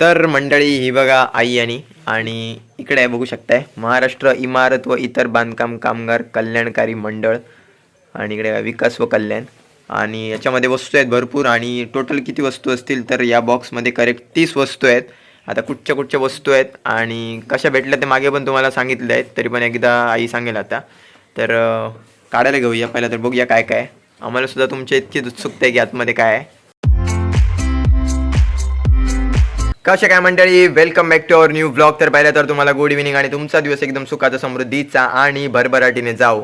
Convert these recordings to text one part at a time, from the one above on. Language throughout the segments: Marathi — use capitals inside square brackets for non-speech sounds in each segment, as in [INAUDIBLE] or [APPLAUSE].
तर मंडळी ही बघा आई आणि आणि इकडे बघू शकताय. महाराष्ट्र इमारत व इतर बांधकाम कामगार कल्याणकारी मंडळ आणि इकडे विकास व कल्याण. आणि याच्यामध्ये वस्तू आहेत भरपूर आणि टोटल किती वस्तू असतील तर या बॉक्समध्ये करेक्ट तीस वस्तू आहेत. आता कुठच्या कुठच्या वस्तू आहेत आणि कशा भेटल्या ते मागे पण तुम्हाला सांगितलं आहेत तरी पण एकदा आई सांगेल आता. तर काढायला घेऊया. पहिला तर बघूया काय काय आम्हाला सुद्धा तुमच्या इतकीच उत्सुकता आहे की आतमध्ये काय आहे. कसे काय मंडळी? Welcome back to our new blog तर पाहिलं तर तुम्हाला गुड इव्हिनिंग आणि तुमचा दिवस एकदम सुखाचा समृद्धीचा आणि भरभराटीने जाऊ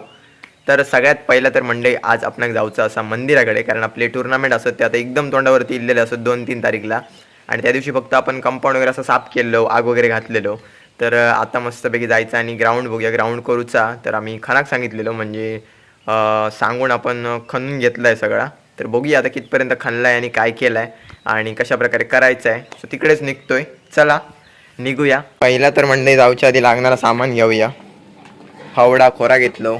तर सगळ्यात पहिलं तर मंडळी आज आपण जाऊचं असा मंदिराकडे कारण आपले टुर्नामेंट असत ते आता एकदम तोंडावरती इलेले असत दोन तीन तारीखला. आणि त्या दिवशी फक्त आपण कंपाऊंड वगैरे असं साफ केलेलो आग वगैरे घातलेलो. तर आता मस्तपैकी जायचं आणि ग्राउंड बघूया. ग्राउंड करूचा तर आम्ही खनाक सांगितलेलो म्हणजे सांगून आपण खणून घेतलं आहे सगळा. तर बघूया आता कितपर्यंत खणला आहे आणि काय केलं आहे आणि कशा प्रकारे करायचं आहे सो तिकडेच निघतोय. चला निघूया. पहिला तर मंडळी जाऊच्या आधी लागणारा सामान घेऊया. हवडा खोरा घेतलो.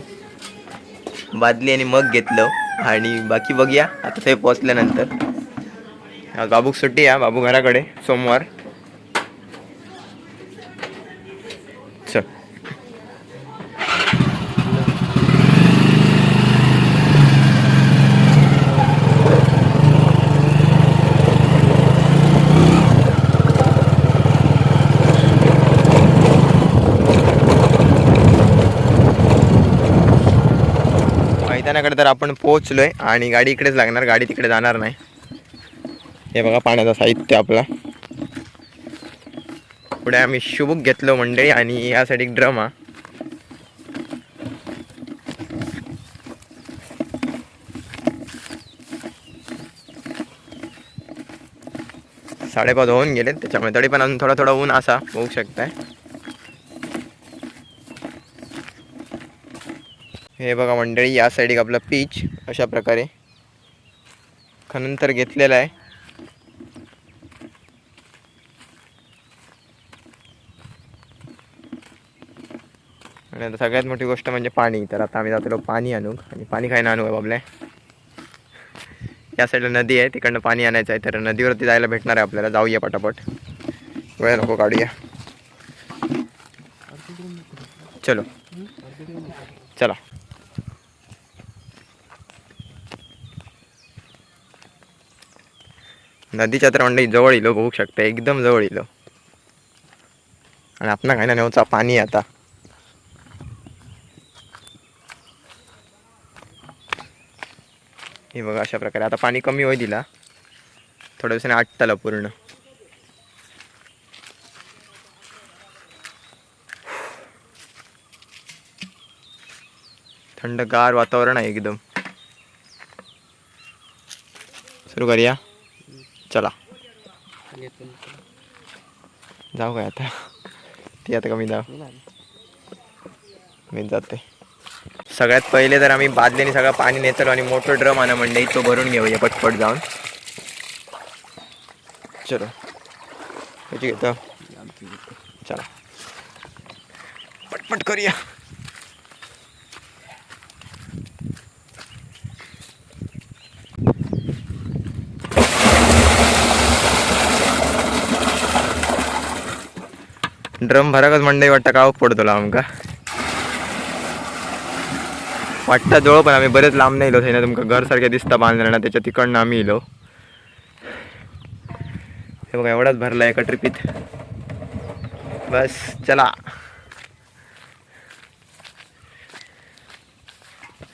बादली आणि मग घेतलं. आणि बाकी बघूया. आता ते पोचल्यानंतर बाबूक सुट्टी या बाबू घराकडे सोमवार चल मैदानाकडे तर आपण पोहोचलोय आणि गाडी इकडेच लागणार गाडी तिकडे जाणार नाही. हे बघा पाण्याचं साहित्य आपला. पुढे आम्ही शुभुक घेतलो मंडळी आणि यासाठी एक ड्रम हा. साडेपाच होऊन गेलेत त्याच्यामुळे तरी पण अजून थोडा थोडा ऊन असा बघू शकताय. हे बघा मंडळी या साईड आपला पीच अशा प्रकारे खनन तर घेतलेला आहे. आणि आता सगळ्यात मोठी गोष्ट म्हणजे पाणी. तर आता आम्ही जातो पाणी आणू आणि पाणी खायला आणू आहे बाबल्या या साईडला नदी आहे तिकडनं पाणी आणायचं आहे. तर नदीवरती जायला भेटणार आहे आपल्याला. जाऊया पटापट. वेळ नको काढूया. चलो. चला. नदीच्या तर मंडळी जवळ इलो हो, बघू शकता. एकदम जवळ इलो हो. आणि आपण काय ना नेऊचा पाणी आता. हे बघा अशा प्रकारे. आता पाणी कमी होई दिला थोड्या दिवसाने आटताला पूर्ण. थंडगार वातावरण आहे एकदम. सुरू करूया. चला. जाऊ काय आता. ती आता कमी जाऊ. मी जाते. सगळ्यात पहिले तर आम्ही बादलीने सगळं पाणी नेतो आणि मोठं ड्रम आणा मंडई तो भरून घेऊया पटपट जाऊन. चलो. त्याची घेतो चला. पटपट करूया. ड्रम भराकच मंडई वाटतं का पडतो आमका वाटतं जवळ पण आम्ही बरेच लांब नाही इलो थंय ना तुमका घर दिसता बांधलं त्याच्या तिकडनं आम्ही इलो हे बघा एवढाच भरला एका ट्रिपीत. बस चला.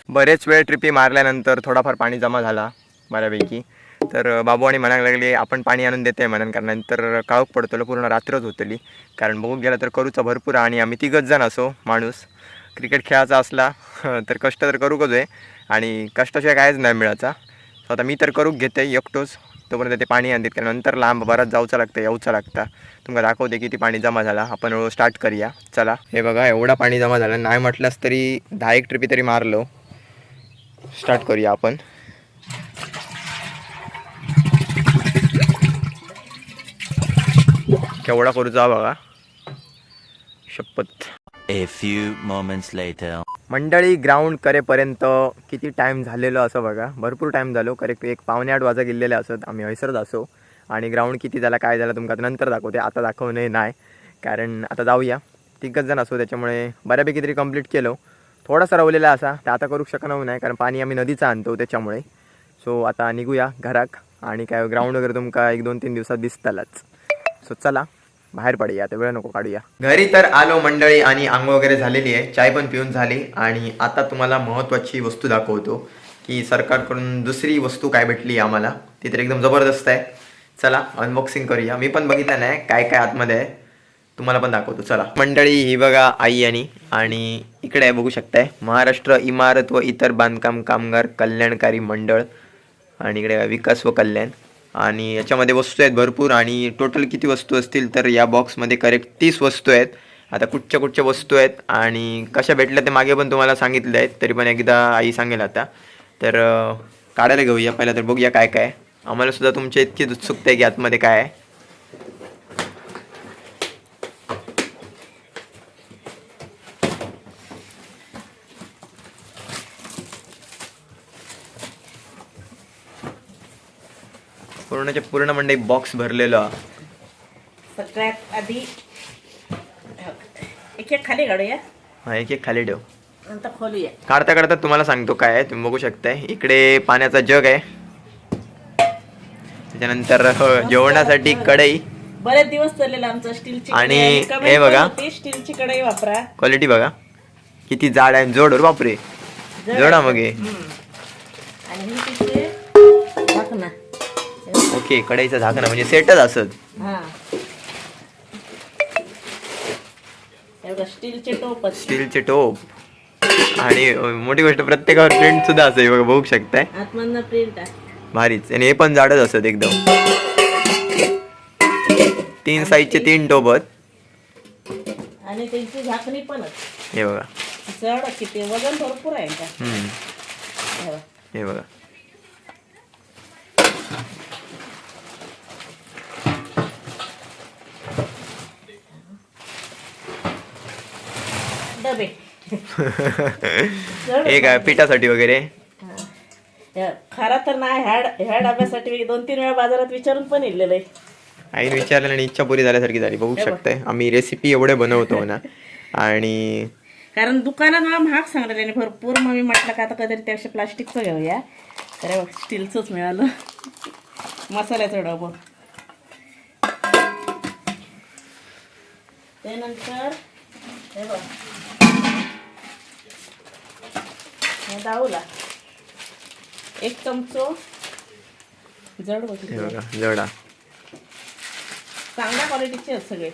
बरेच वेळ ट्रिपी मारल्यानंतर थोडाफार पाणी जमा झाला बऱ्यापैकी. तर बाबू आणि म्हणायला लागले आपण पाणी आणून देते म्हणून कारण नंतर काळोख पडतलो पूर्ण रात्रच होतली. कारण बघून गेला तर करूचा भरपूर आणि आम्ही तिघच जण असो माणूस. क्रिकेट खेळायचा असला [LAUGHS] तर कष्ट तर करूकच आहे आणि कष्टाशिवाय कायच नाही मिळायचा. सो आता मी तर करूक घेते एकटोच. तोपर्यंत ते पाणी आणतात कारण नंतर लांब बराच जाऊचा लागतं येऊचा लागता. तुम्हाला दाखवते किती पाणी जमा झाला. आपण स्टार्ट करूया. चला. हे बघा एवढा पाणी जमा झालं. नाही म्हटलंच तरी दहा एक ट्रिपी तरी मारलो. स्टार्ट करूया आपण. केवढा करू जा बघा. शपथ. A few moments later. मंडळी ग्राउंड करेपर्यंत किती टाईम झालेलो असं बघा. भरपूर टाईम झालो. करेक्ट एक पावणे आठ वाजा गेलेले असत. आम्ही हैसरच असो आणि ग्राउंड किती झाला काय झाला तुमका नंतर दाखवते. आता दाखवणे नाही. कारण आता जाऊया. तिघच जण असो त्याच्यामुळे बऱ्यापैकी तरी कंप्लीट केलो. थोडासा रवलेला असा. ते आता करू शकणार नाही कारण पाणी आम्ही नदीचं आणतो त्याच्यामुळे. सो आता निघूया घराक. आणि काय ग्राउंड वगैरे तुमका एक दोन तीन दिवसात दिसतालच. सो चला बाहेर पडूया आता वेळ नको काढूया. घरी तर आलो मंडळी आणि आंघोळ वगैरे झालेली आहे. चाय पण पिऊन झाली. आणि आता तुम्हाला महत्त्वाची वस्तू दाखवतो की सरकारकडून दुसरी वस्तू काय भेटली आम्हाला. ती तर एकदम जबरदस्त आहे. चला अनबॉक्सिंग करूया. मी पण बघितलं नाही काय काय आतमध्ये आहे. तुम्हाला पण दाखवतो. चला. मंडळी ही बघा आई आणि आणि इकडे बघू शकताय. महाराष्ट्र इमारत व इतर बांधकाम कामगार कल्याणकारी मंडळ. आणि इकडे विकास व कल्याण. आणि याच्यामध्ये वस्तू आहेत भरपूर आणि टोटल किती वस्तू असतील तर या बॉक्समध्ये करेक्ट तीस वस्तू आहेत. आता कुठच्या कुठच्या वस्तू आहेत आणि कशा भेटल्या ते मागे पण तुम्हाला सांगितले आहेत तरी पण एकदा आई सांगेल आता. तर काढायला घेऊया. पहिला तर बघूया काय काय आम्हालासुद्धा आम्हाला सुद्धा तुमची इतकी उत्सुकता आहे की आतमध्ये काय आहे. पूर्णच्या पूर्ण म्हणजे बॉक्स भरलेलं. सगळ्यात आधी. एक एक खाली काढूया. हा एक एक खाली ठेव. नंतर खोलूया. काढता काढता तुम्हाला सांगतो काय आहे तुम्ही बघू शकताय. इकडे पाण्याचा जग आहे. त्याच्यानंतर अ, जेवणासाठी कढई. बरेच दिवस चाललेला आमचा स्टीलची आणि. हे बघा. स्टीलची कढई वापरा. क्वालिटी बघा. किती जाड आहे जोड बापरे जड. मग. हे. आणि ही. ओके कढईचं झाकण म्हणजे सेटच असत हा. हे बघा स्टीलचे. स्टीलचे टोप. आणि अ, मोठी गोष्ट प्रत्येकावर प्रिंट सुद्धा असते बघा बघू शकताय. आतमधनं प्रिंट आहे. भारीच. आणि हे पण जाडच असत एकदम. तीन साईजचे तीन टोप आहेत. आणि त्यांची झाकणी पण आहे. हे बघा. जड किती वजन भरपूर आहे का हम्म. हे बघा. डबे. [LAUGHS] हे काय पिठासाठी वगैरे? खरा तर नाही ह्या ह्या डब्यासाठी दोन तीन वेळा बाजारात विचारून पण इलेलं. आहे आईने विचारलं आणि इच्छा पुरी झाल्यासारखी झाली बघू. शकताय. आम्ही रेसिपी एवढे बनवतो ना आणि कारण दुकानात मला महाग सांगणार आणि भरपूर. मग मी म्हटलं का आता कधीतरी त्यापेक्षा प्लास्टिकचं घेऊया. तर हे बघ स्टीलचंच मिळालं. मसाल्याचं डबं. त्यानंतर हे बघ. दावला एक चमचो जड हे बघा जडा. चांगल्या क्वालिटीचे आहेत सगळे.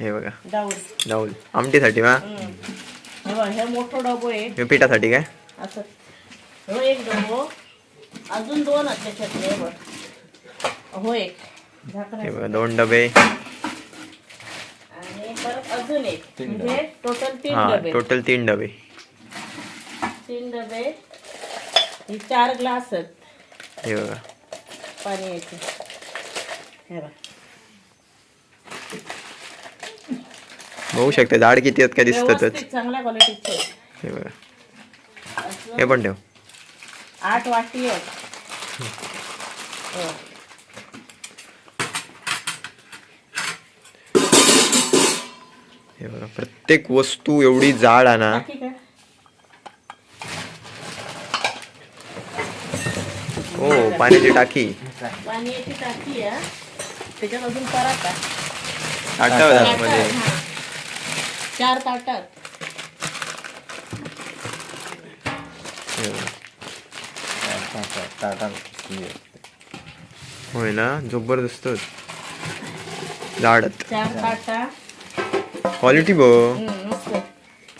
हे बघा. डाऊल डाऊल आमटीसाठी मा हम्म. हे बघ हे मोठं डबो आहे. पिठासाठी काय? असं. हो एक डबो. अजून दोन आहेत त्याच्यातले हे बघ. हो एक. हे बघा दोन डबे. अजून एक. म्हणजे टोटल तीन हा डबे. टोटल तीन डबे. तीन डबे. ही चार ग्लास आहेत. हे बघा. हे शकता झाड किती आहेत काय दिसतातच व्यवस्थित चांगल्या क्वालिटीचे. हे बघा. हे पण ठेव. आठ वाटी आहेत. हो. हे बघा प्रत्येक वस्तू एवढी जाड आहे ना. टाकी काय? हो पाण्याची टाकी. पाण्याची टाकी आहे. त्याच्यात अजून पराठा आठवमध्ये. चार ताटात. बघा. होय ना जबरदस्त. झाडत चार ताटा. क्वालिटी बघ मस्त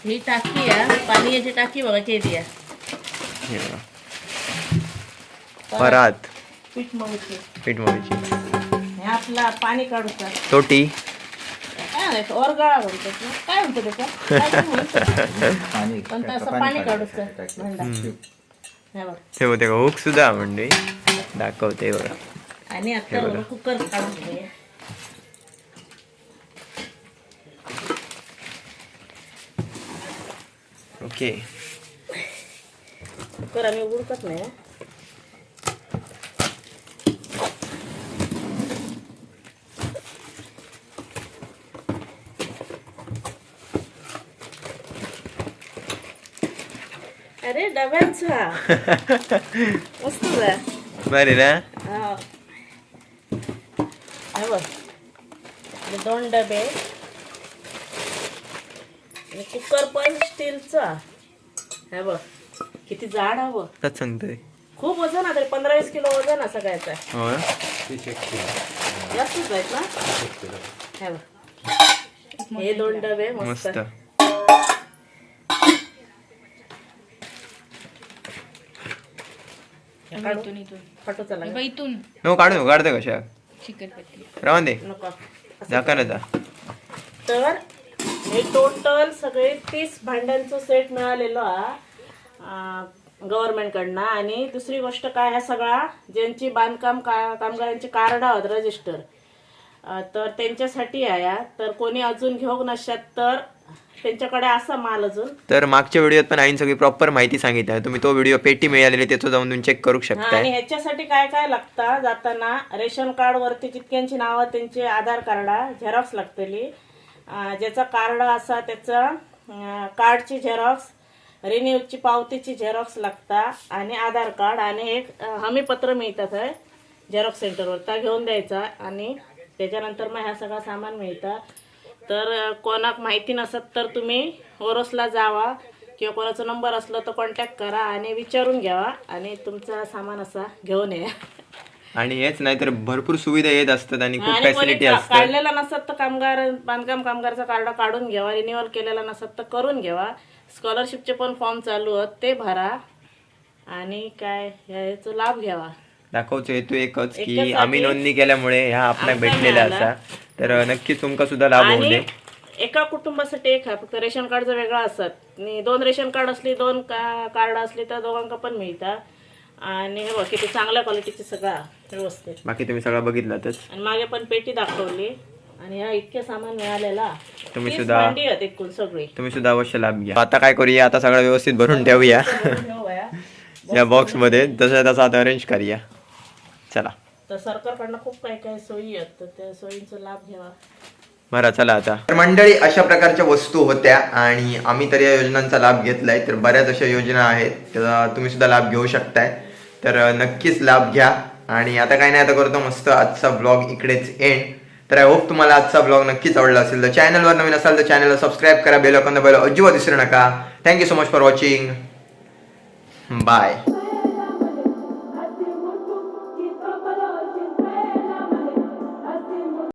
ही टाकी आहे पाण्याची टाकी बघा केली आहे हे परात पीठ मळूची पीठ मळीची हे आपला पाणी काढूचा तोटी काय म्हणतो ओरगाळा म्हणतो तो. काय म्हणतो त्याचा काय तरी म्हणतो. पण तसं पाणी काढूचं भांडा हे बघ हे होते का हुक सुद्धा म्हणजे दाखवते बघा आणि हे आता बघा. कुकर काढून ओके तर आम्ही उडकत नाही अरे डब्यांचा मस्त बरे ना हा दोन डबे आणि कुकर पण स्टीलचा. हे बघ किती जाड हा बघ काय सांगतोय खूप वजन आहे तरी पंधरा वीस किलो वजन सगळ्याचं. हो जास्तच आहेत ना? हे बघ. हे दोन डबे मस्त. मस्त. काढून फोटो चला इथून. नो काढू नको काढतो कशा. चिकटपट्टी राहून दे. नको. झाका ना जा. तर हे टोटल सगळे तीस भांड्यांचं सेट मिळालेलं आहे गव्हर्नमेंटकडनं आणि दुसरी गोष्ट काय ह्या सगळा? ज्यांची बांधकाम का कामगारांची कार्ड आहोत रजिस्टर तर त्यांच्यासाठी आहे. हा. तर कोणी अजून घेऊन नसतात तर त्यांच्याकडे असा माल अजून. तर मागच्या व्हिडिओत पण आईन सगळी प्रॉपर माहिती सांगितली तुम्ही तो व्हिडिओ पेटी मिळालेली त्याचं जाऊन तुम्ही चेक करू हा, शकताय. आणि ह्याच्यासाठी काय काय लागतं? जाताना रेशन कार्ड वरती जितक्यांची नावं त्यांची आधार कार्ड झेरॉक्स लागतली. ज्याचा कार्ड असा त्याचं कार्डची झेरॉक्स रिन्यूची पावतीची झेरॉक्स लागता आणि आधार कार्ड आणि एक हमीपत्र मिळतात आहे झेरॉक्स सेंटरवर. त्या घेऊन द्यायचा आणि त्याच्यानंतर मग ह्या सगळं सामान मिळतं. तर कोणाक माहिती नसत तर तुम्ही ओरोसला जावा किंवा कोणाचा नंबर असला तर कॉन्टॅक्ट करा आणि विचारून घ्यावा आणि तुमचा सामान असा घेऊन या. आणि हेच नाही तर भरपूर सुविधा येत असतात आणि खूप आणि कोणी फॅसिलिटी का- असतात. काढलेला नसत तर कामगार बांधकाम कामगारचा कार्ड काढून घ्यावा रिन्युअल केलेला नसत तर करून घ्यावा. स्कॉलरशिपचे पण फॉर्म चालू आहेत ते भरा. आणि काय ह्याचा लाभ घ्यावा. दाखवतो हेतू एकच की एकच आम्ही आहे. नोंदणी केल्यामुळे ह्या आपल्याला आपल्याला भेटलेल्या मिळाला. असा. तर नक्कीच तुमका सुद्धा लाभ होऊ आणि दे. एका कुटुंबासाठी एक आहे फक्त रेशन कार्डचं वेगळं असत. आणि दोन रेशन कार्ड असली दोन का कार्ड असली तर दोघांका पण मिळतात आणि हे बघ किती चांगल्या क्वालिटीचे सगळं व्यवस्थित. बाकी तुम्ही सगळं बघितलातच. आणि मागे पण पेटी दाखवली. आणि ह्या इतके सामान मिळालेला. तुम्ही तीस सुद्धा- भांडी आहेत एकूण सगळी. तुम्ही सुद्धा अवश्य लाभ घ्या. आता काय करूया? आता सगळं व्यवस्थित भरून ठेवूया. ठेवूया. या बॉक्समध्ये जसं तसं आता अरेंज करूया. चला. तर सरकारकडनं खूप काही काही सोयी आहेत. तर त्या सोयींचा लाभ घ्यावा. बरं चला आता. तर मंडळी अशा प्रकारच्या वस्तू होत्या आणि आम्ही तर या योजनांचा लाभ घेतलाय. तर बऱ्याच अशा योजना आहेत. त्याचा तुम्ही सुद्धा लाभ घेऊ शकताय. तर नक्कीच लाभ घ्या. आणि आता काय नाही आता करतो मस्त आजचा ब्लॉग इकडेच एंड तर आय होप तुम्हाला आजचा ब्लॉग नक्कीच आवडला असेल. तर चॅनलवर नवीन असाल तर चॅनलला सबस्क्राईब करा बेल अकॉन बेल अजिबात विसरू नका. Thank you so much for watching bye